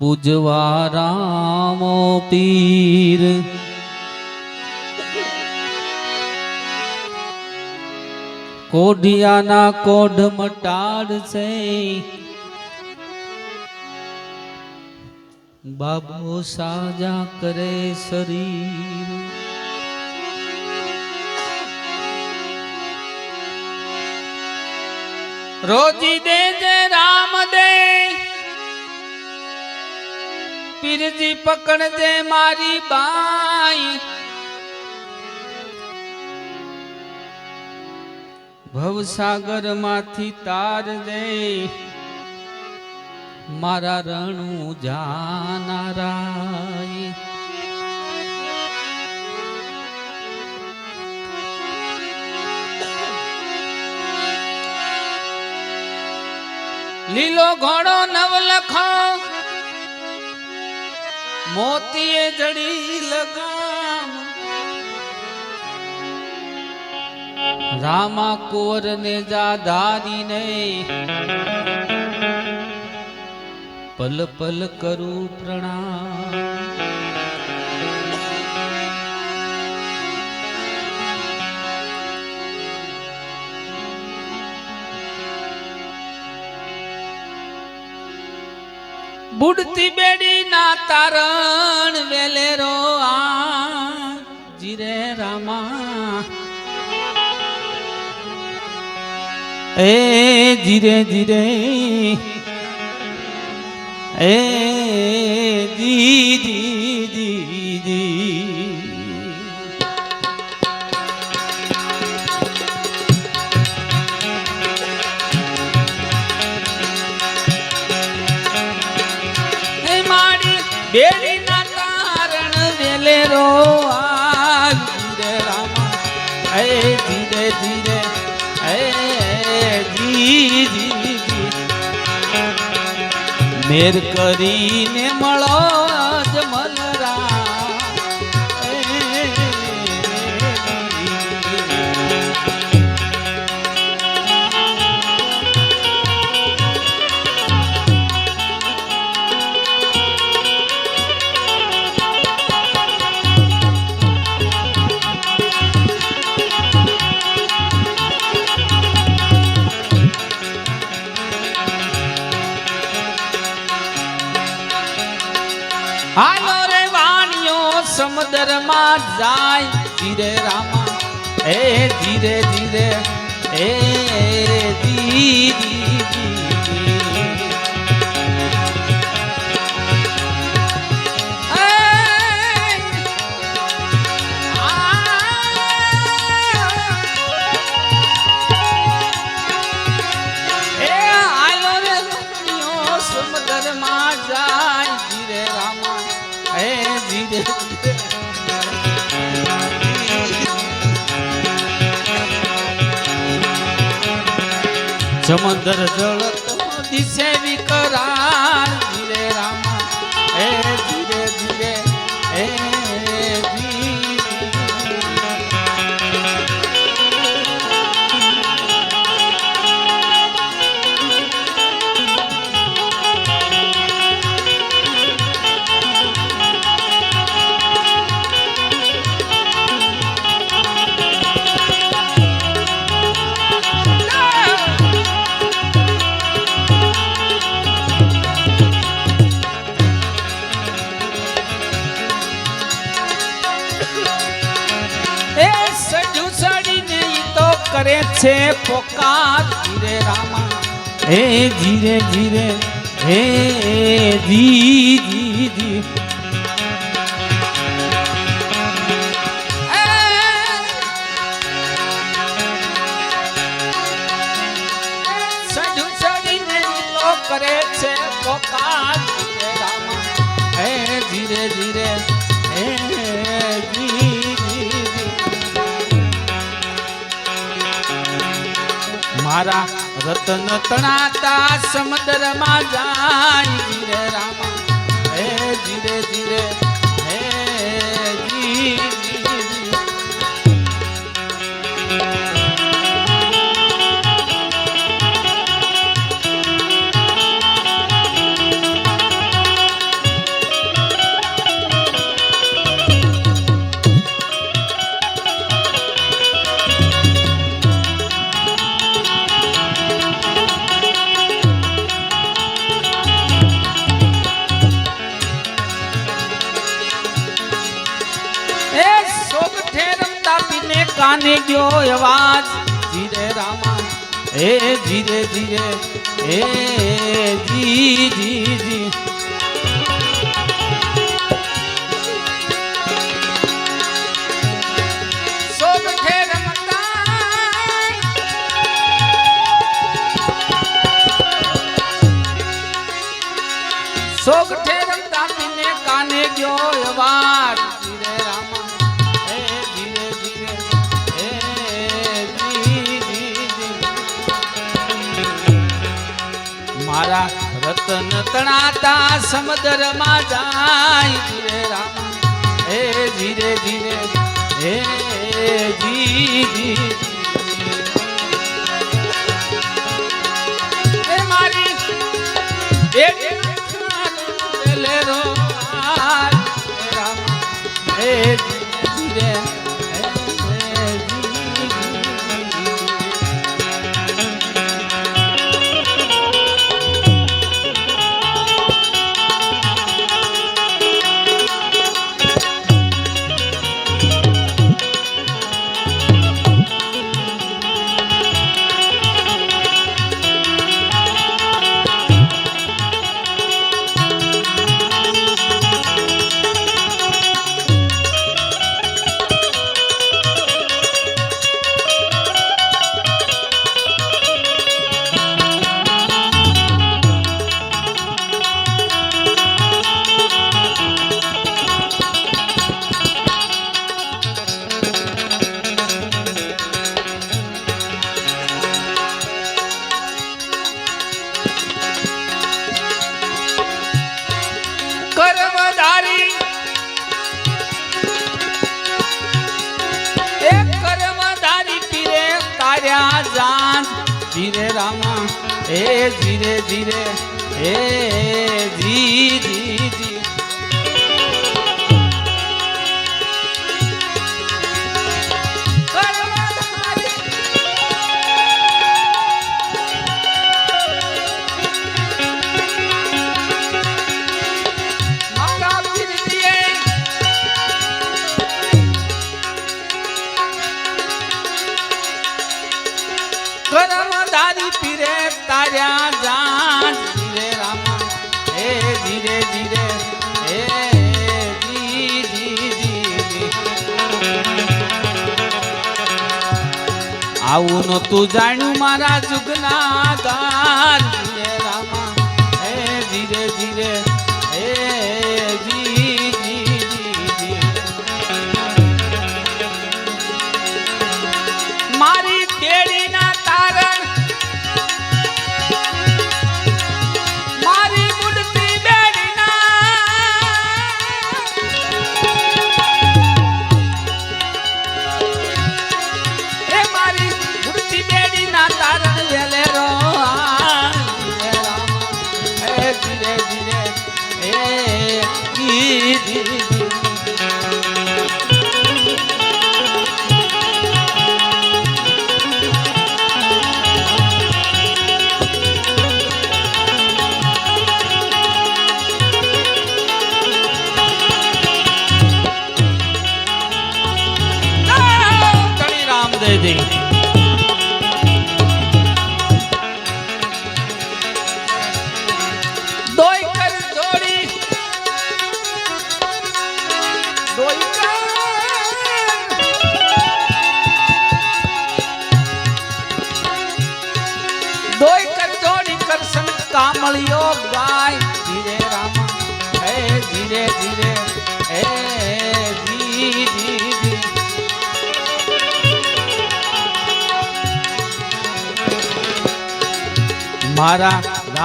પૂજવા રામો પીર. કોઢિયાના કોઢ મટાડશે બાબો સાજા કરે શરીર. રોજી દેજે રામ દે. પીરજી પકડજે મારી બાઈ. ભવસાગરમાંથી તાર દે. મારા રણું જાનારાય. લીલો ઘોડો નવલખો મોતીએ જડી લગામ. રામા કોર ને જા ધારીને પલ પલ કરું પ્રણામ. બુડતી બેડી ના તારણ વેલેરો આ જીરે રામા. એ ધીરે ધીરે એ દી દી દી દી બેડી ના તારણ વેલેરો આ ધીરે રામા. હે ધીરે ધીરે, હે જી જી. મેર કરીને મળો સમુદ્રમાં જાય ધીરે રામા એ ધીરે ધીરે એ દી હે ધીરે ધીરે હે ધી ધી ધી કરે છે હે ધીરે ધીરે. મારા રતન તણાતા સમુદ્રમાં જાય ધીરે રામા. હે ધીરે ધીરે કાને ગયો અવાજ ધીરે રામા. હે ધીરે ધીરે. હે જી જી જી. સોગઠે રમતા કાને ગયો મારા રતન તણાતા સમુદ્રમાં જાય ધીરે હે ધીરે ધીરે હે જી મારી એક હે ધીરે હે જી જી જી આવું નતું જાણ્યું મારા જુગના દાન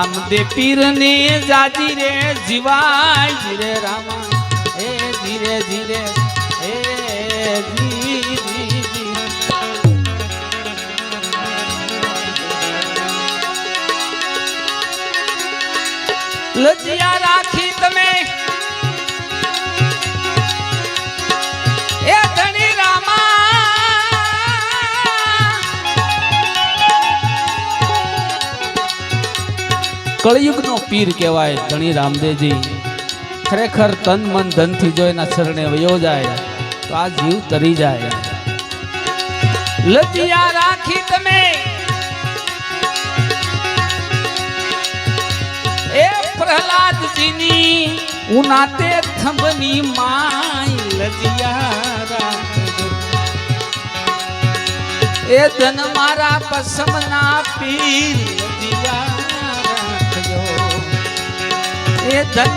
રામદેવ પીર ને જાજી રે, જીવાય જીરે રામા. હે ધીરે ધીરે હે લજિયા રાખી તમે કળિયુગનો પીર કહેવાય, ધણી રામદેવજી. ખરેખર તન મન ધનથી જો એના શરણે વયો જાય, તો આ જીવ તરી જાય. લજિયા રાખી તમે. એ પ્રહલાદજીની ઉનાતે થંભની માય લજિયા એ ધન મારા પસમના પીર એ ધન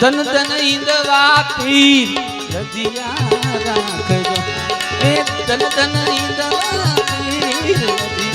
ધન ધન ઈંદવા પીર રજિયા રાખજો. એ ધન ધન ઈંદવા પીર લજિયા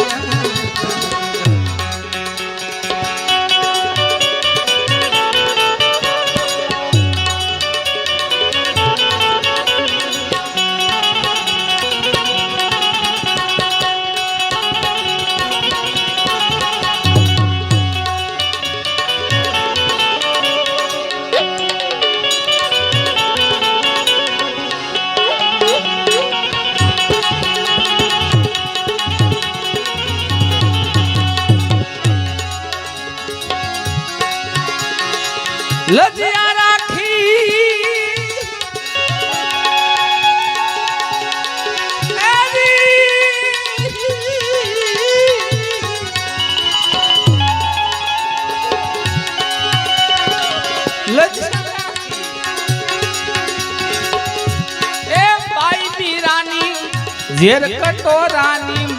ઝેર કટોરાની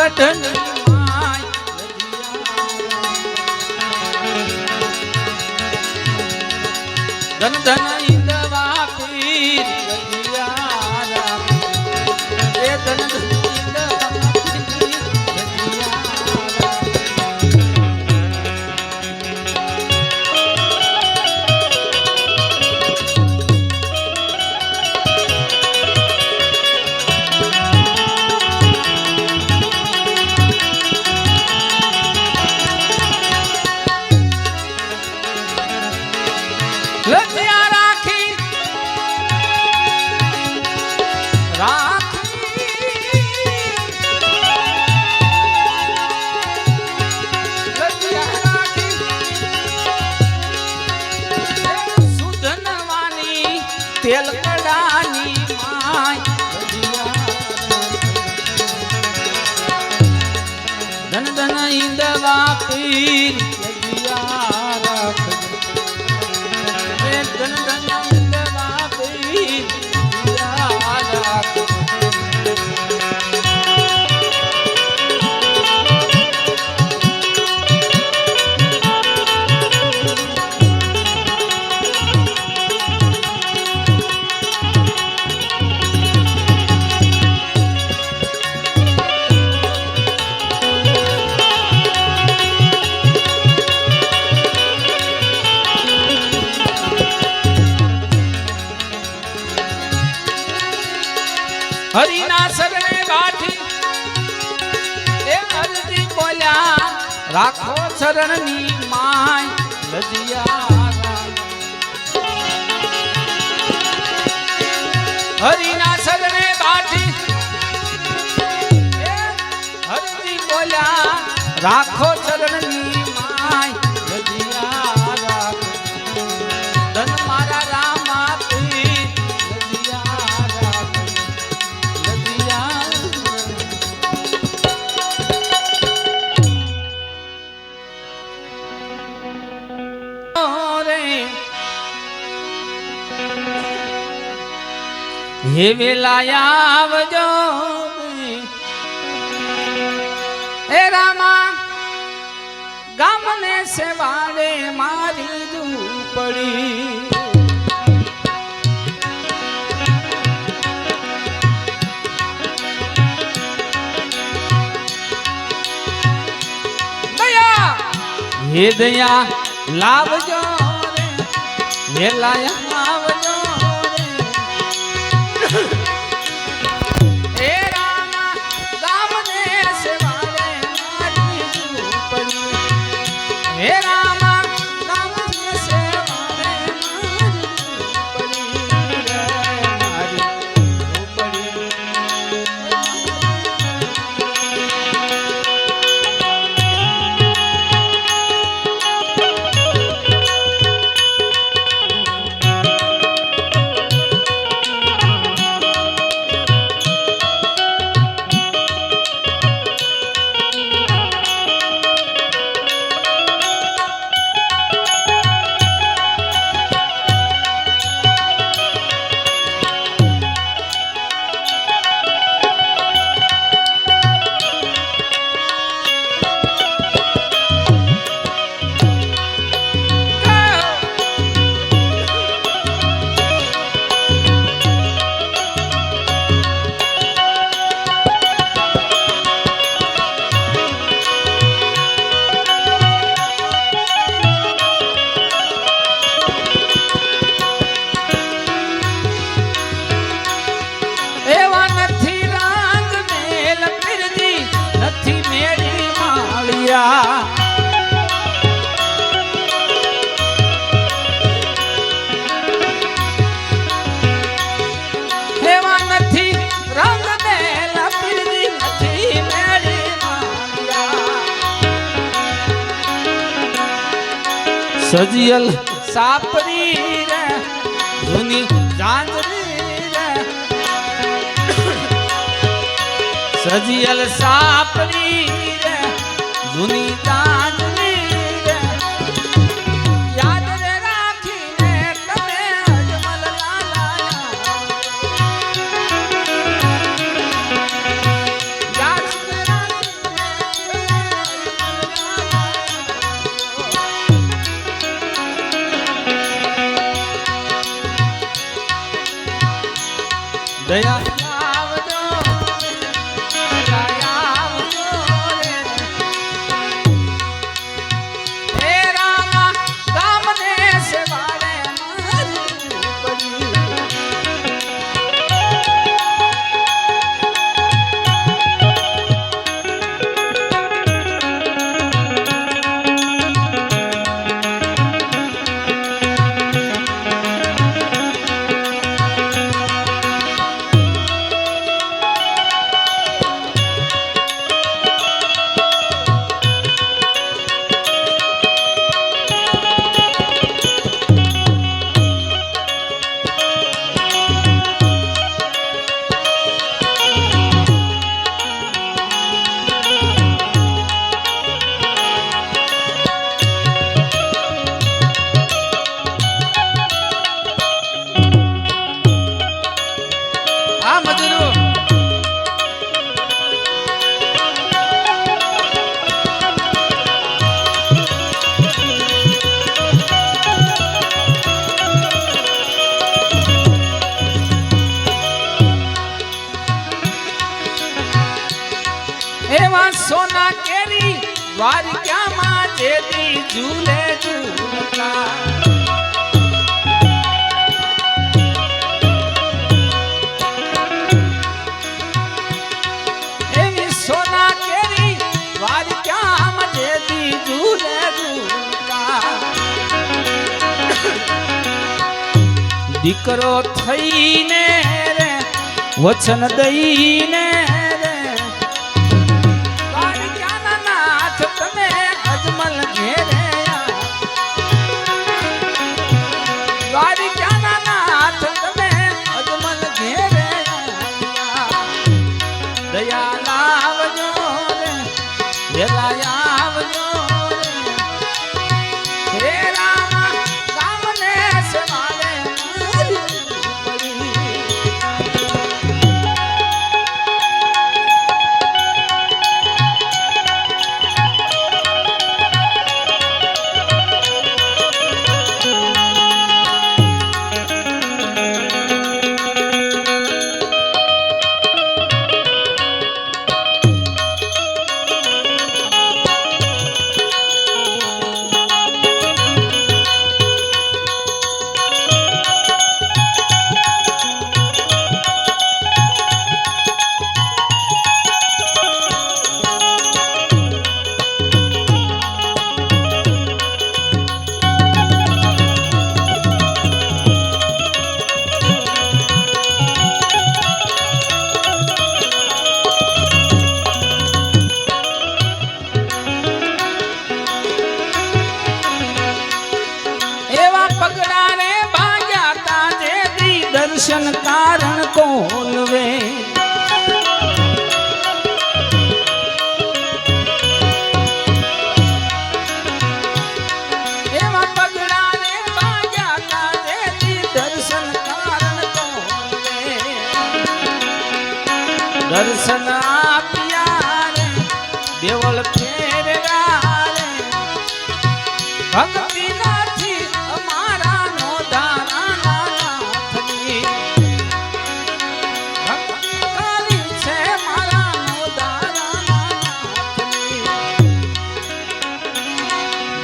માય ધન ધન ઈંદવા ચરણની માય લજિયા હરિના સદને કાઠી હરતી બોલ્યા રાખો હે વેલાયા આવજો એ રામા ગામને સેવાડે મારી પડી. હે દયા લાવજો રે. વેલાયા સજિયલ. સાપરી રે જૂની જાંજરી રે. સજિયલ સાપરી રે જૂની જાંજરી દીકરો થઈને વચન દઈને कारण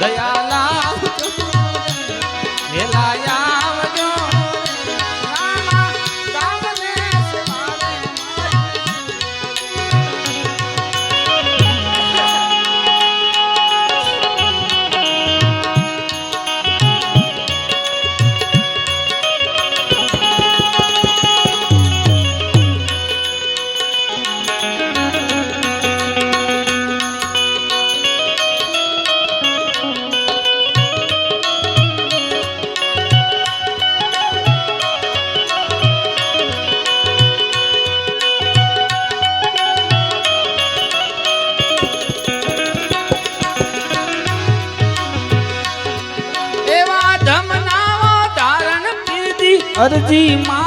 દયા અરજી મારી